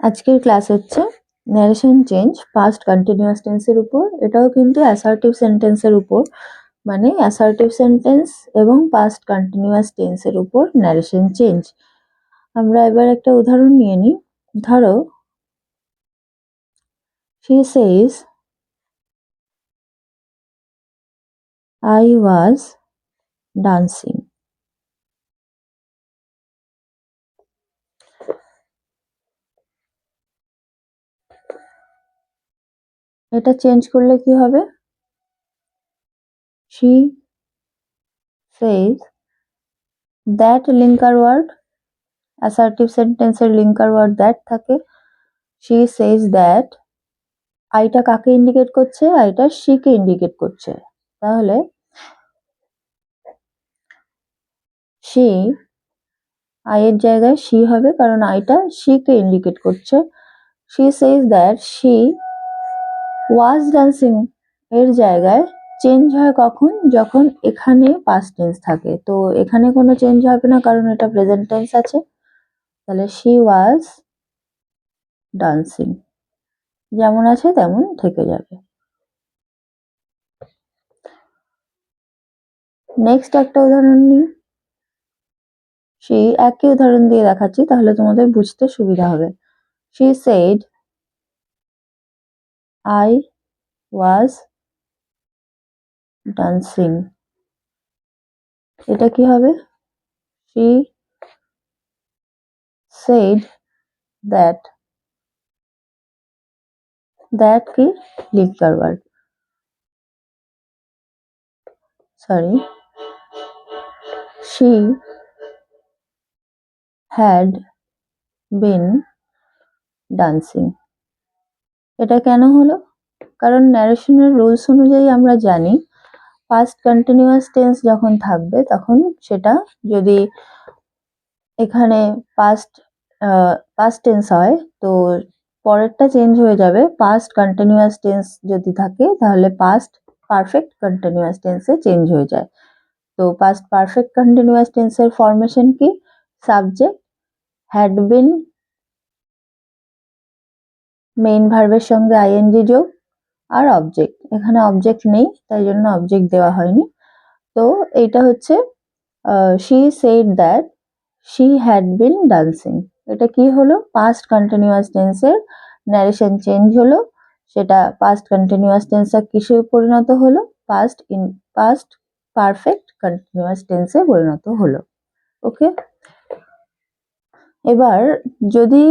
আজকের ক্লাস হচ্ছে narration change past continuous টেন্সের উপর। এটাও কিন্তু অ্যাসার্টিভ সেন্টেন্সের উপর মানে অ্যাসার্টিভ সেন্টেন্স এবং পাস্ট কন্টিনিউয়াস টেন্সের উপর ন্যারেশন চেঞ্জ আমরা এবার একটা উদাহরণ নিয়ে নিই। ধরো, she says, I was dancing. এটা চেঞ্জ করলে কি হবে? She says that linker word assertive সেন্টেন্সের লিঙ্কার ওয়ার্ড দ্যাট থাকে। শি says দ্যাট আইটা কাকে ইন্ডিকেট করছে? আইটা শিকে ইন্ডিকেট করছে। তাহলে she আইয়ের জায়গায় শি হবে, কারণ আইটা শিকে ইন্ডিকেট করছে। She says that she was dancing এর জায়গায় চেঞ্জ হয় কখন? যখন এখানে পাস্ট টেন্স থাকে। তো এখানে কোনো চেঞ্জ হবে না, কারণ এটা প্রেজেন্ট টেন্স আছে। তাহলে শি ওয়াজ ডান্সিং যেমন আছে তেমন থেকে যাবে। নেক্সট একটা উদাহরণ নিই। সেই একই উদাহরণ দিয়ে দেখাচ্ছি, তাহলে তোমাদের বুঝতে সুবিধা হবে। She said I was dancing এটা কি হবে she said that that কি linker word sorry she had been dancing এটা কেন হলো? কারণ ন্যারেশনের রুলস অনুযায়ী আমরা জানি পাস্ট কন্টিনিউয়াস টেন্স যখন থাকবে, তখন সেটা যদি এখানে পাস্ট পাস্ট টেন্স হয়, তো পরেরটা চেঞ্জ হয়ে যাবে। পাস্ট কন্টিনিউয়াস টেন্স যদি থাকে, তাহলে পাস্ট পারফেক্ট কন্টিনিউয়াস টেন্সে চেঞ্জ হয়ে যায়। তো পাস্ট পারফেক্ট কন্টিনিউয়াস টেন্সের ফরমেশন কি? সাবজেক্ট হ্যাড বিন মেইন ভার্বের সঙ্গে আইএনজি যোগ আর অবজেক্ট এখানে অবজেক্ট নেই, তাই জন্য অবজেক্ট দেওয়া হয়নি। তো এইটা হচ্ছে she said that she had been dancing এটা কি হলো? পাস্ট কন্টিনিউয়াস টেন্সের ন্যারেশন চেঞ্জ হলো। সেটা পাস্ট কন্টিনিউয়াস টেন্সটা কিসে পরিণত হলো? Past in past perfect continuous টেন্সে পরিণত হলো। ওকে এবার যদি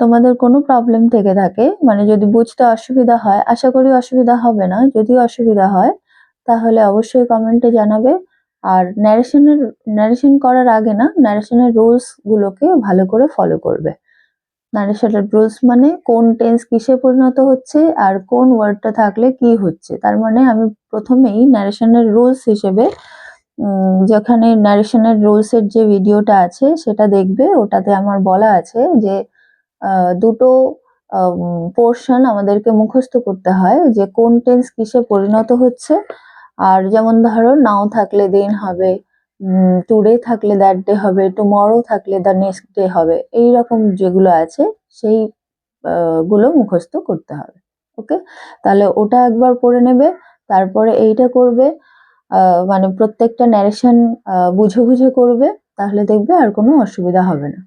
তোমাদের কোনো প্রবলেম থেকে থাকে মানে যদি বুঝতে অসুবিধা হয়, আশা করি অসুবিধা হবে না যদি অসুবিধা হয়, তাহলে অবশ্যই কমেন্টে জানাবে। আর ন্যারেশনের ন্যারেশন করার আগে না ন্যারেশনের রুলস গুলোকে ভালো করে ফলো করবে। ন্যারেশনের রুলস মানে কোন টেন্স কিসে পরিণত হচ্ছে, আর কোন ওয়ার্ডটা থাকলে কি হচ্ছে। তার মানে আমি প্রথমেই ন্যারেশনের রুলস হিসেবে যেখানে ন্যারেশনের রুলস এর যে ভিডিওটা আছে, সেটা দেখবে। ওটাতে আমার বলা আছে যে দুটো পোর্শন আমাদেরকে মুখস্থ করতে হয় যে কোন টেন্স কিসে পরিণত হচ্ছে। আর যেমন ধরো নাও থাকলে দিন হবে টুডে থাকলে দ্যাট ডে হবে টুমরো থাকলে দ্য নেক্সট ডে হবে। এই রকম যেগুলো আছে, সেই গুলো মুখস্থ করতে হবে। ওকে তাহলে ওটা একবার পড়ে নেবে, তারপরে এইটা করবে। মানে প্রত্যেকটা ন্যারেশন বুঝে বুঝে করবে তাহলে দেখবে আর কোনো অসুবিধা হবে না।